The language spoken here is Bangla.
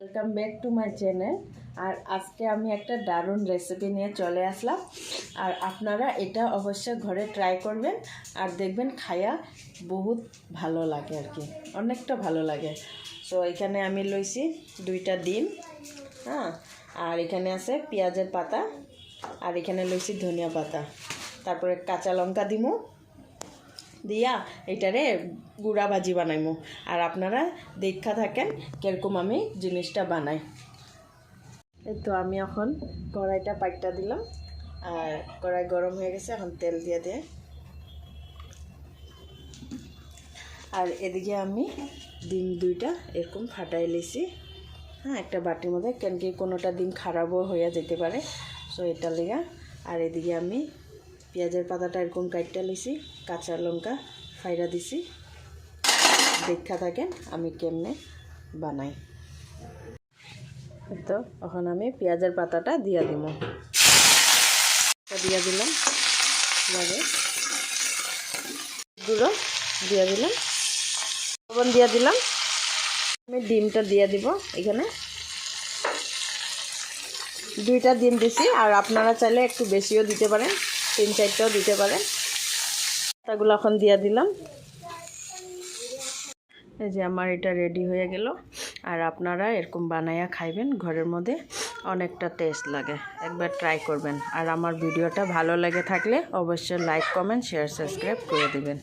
Welcome back to my channel আর আজকে আমি একটা দারুণ রেসিপি নিয়ে চলে আসলাম। আর আপনারা এটা অবশ্যই ঘরে ট্রাই করবেন। আর দেখবেন খায়া বহুত ভালো লাগে আর কি। অনেকটা ভালো লাগে। সো এখানে আমি লইছি দুইটা ডিম হ্যাঁ? আর এখানে আছে পেঁয়াজের পাতা। আর এখানে লইছি ধনিয়া পাতা। তারপরে কাঁচা লঙ্কা দিমু। দিয়া এটারে গুড়া ভাজি বানাইমু। আর আপনারা দেখা থাকেন কীরকম আমি জিনিসটা বানাই। এই তো আমি এখন কড়াইটা পাইটটা দিলাম। আর কড়াই গরম হয়ে গেছে, এখন তেল দিয়ে দিয়ে। আর এদিকে আমি ডিম দুইটা এরকম ফাটাই লিছি। হ্যাঁ একটা বাটির মধ্যে কেন কি কোনোটা ডিম খারাপও হয়ে যেতে পারে। সো এটা লেগা। আর এদিকে আমি পেঁয়াজের পাতাটা এরকম কাটটা লিছি কাঁচা লঙ্কা ফাইরা দিছি। দেখা থাকেন আমি কেমনে বানাই। তো, এখন আমি পেঁয়াজের পাতাটা দিয়া দিব দিয়া দিলাম, লাগে। গুঁড়ো দিয়া দিলাম, লবণ দিয়া দিলাম। আমি ডিমটা দিয়ে দিব এখানে। দুইটা ডিম দিছি, আর আপনারা চাইলে একটু বেশিও দিতে পারেন। তিন চারটাও দিতে পারেন। পাতাগুলো এখন দিয়ে দিলাম। এই যে আমার এটা রেডি হয়ে গেল। আর আপনারা এরকম বানাইয়া খাইবেন, ঘরের মধ্যে অনেকটা টেস্ট লাগে। একবার ট্রাই করবেন। আর আমার ভিডিওটা ভালো লাগে থাকলে অবশ্যই লাইক, কমেন্ট, শেয়ার, সাবস্ক্রাইব করে দিবেন।